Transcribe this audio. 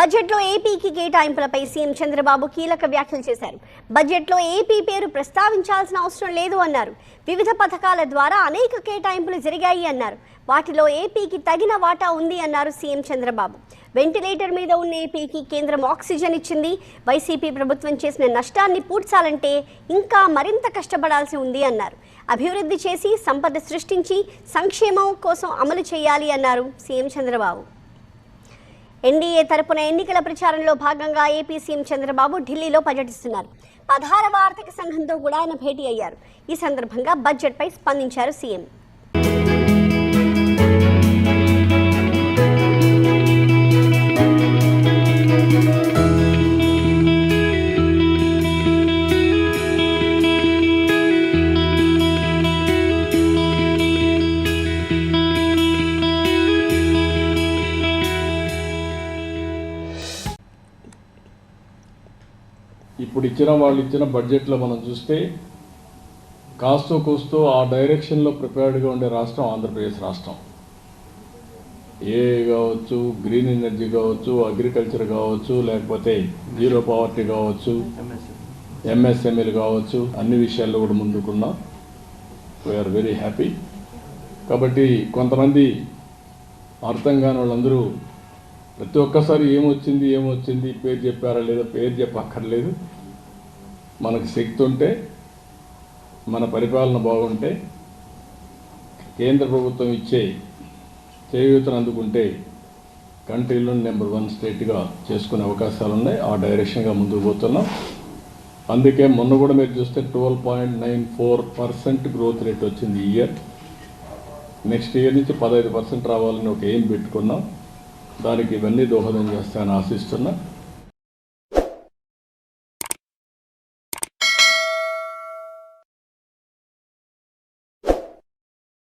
బడ్జెట్లో ఏపీకి కేటాయింపులపై సీఎం చంద్రబాబు కీలక వ్యాఖ్యలు చేశారు. బడ్జెట్లో ఏపీ పేరు ప్రస్తావించాల్సిన అవసరం లేదు అన్నారు. వివిధ పథకాల ద్వారా అనేక కేటాయింపులు జరిగాయి అన్నారు. వాటిలో ఏపీకి తగిన వాటా ఉంది అన్నారు సీఎం చంద్రబాబు. వెంటిలేటర్ మీద ఉన్న ఏపీకి కేంద్రం ఆక్సిజన్ ఇచ్చింది. వైసీపీ ప్రభుత్వం చేసిన నష్టాన్ని పూడ్చాలంటే ఇంకా మరింత కష్టపడాల్సి ఉంది అన్నారు. అభివృద్ధి చేసి సంపద సృష్టించి సంక్షేమం కోసం అమలు చేయాలి అన్నారు సీఎం చంద్రబాబు. ఎన్డీఏ తరపున ఎన్నికల ప్రచారంలో భాగంగా ఏపీ సీఎం చంద్రబాబు ఢిల్లీలో పర్యటిస్తున్నారు. పదహారవ ఆర్థిక సంఘంతో కూడా ఆయన భేటీ అయ్యారు. ఈ సందర్భంగా బడ్జెట్పై స్పందించారు సీఎం. ఇప్పుడు ఇచ్చిన వాళ్ళు ఇచ్చిన బడ్జెట్లో మనం చూస్తే కాస్తో కూస్తో ఆ డైరెక్షన్లో ప్రిపేర్డ్గా ఉండే రాష్ట్రం ఆంధ్రప్రదేశ్ రాష్ట్రం. ఏ కావచ్చు గ్రీన్ ఎనర్జీ కావచ్చు అగ్రికల్చర్ కావచ్చు లేకపోతే జీరో పవర్టీ కావచ్చు ఎంఎస్ఎంఈలు కావచ్చు అన్ని విషయాల్లో కూడా ముందుకున్నాం వీఆర్ వెరీ హ్యాపీ కాబట్టి కొంతమంది అర్థం కాని వాళ్ళందరూ ప్రతి ఒక్కసారి ఏమొచ్చింది ఏమొచ్చింది? పేరు చెప్పారా లేదా? పేరు చెప్పక్కర్లేదు. మనకు శక్తి ఉంటే మన పరిపాలన బాగుంటే కేంద్ర ప్రభుత్వం ఇచ్చే చేయూతను అందుకుంటే కంట్రీలో నెంబర్ వన్ స్టేట్గా చేసుకునే అవకాశాలు ఉన్నాయి ఆ డైరెక్షన్గా ముందుకు పోతున్నాం. అందుకే మొన్న కూడా మీరు చూస్తే twelve point nine four percent growth rate వచ్చింది ఈ ఇయర్ నెక్స్ట్ ఇయర్ నుంచి పదహైదు పర్సెంట్ రావాలని ఒక ఎయిమ్ పెట్టుకున్నాం. దానికి ఇవన్నీ దోహదం చేస్తాయని ఆశిస్తున్నా.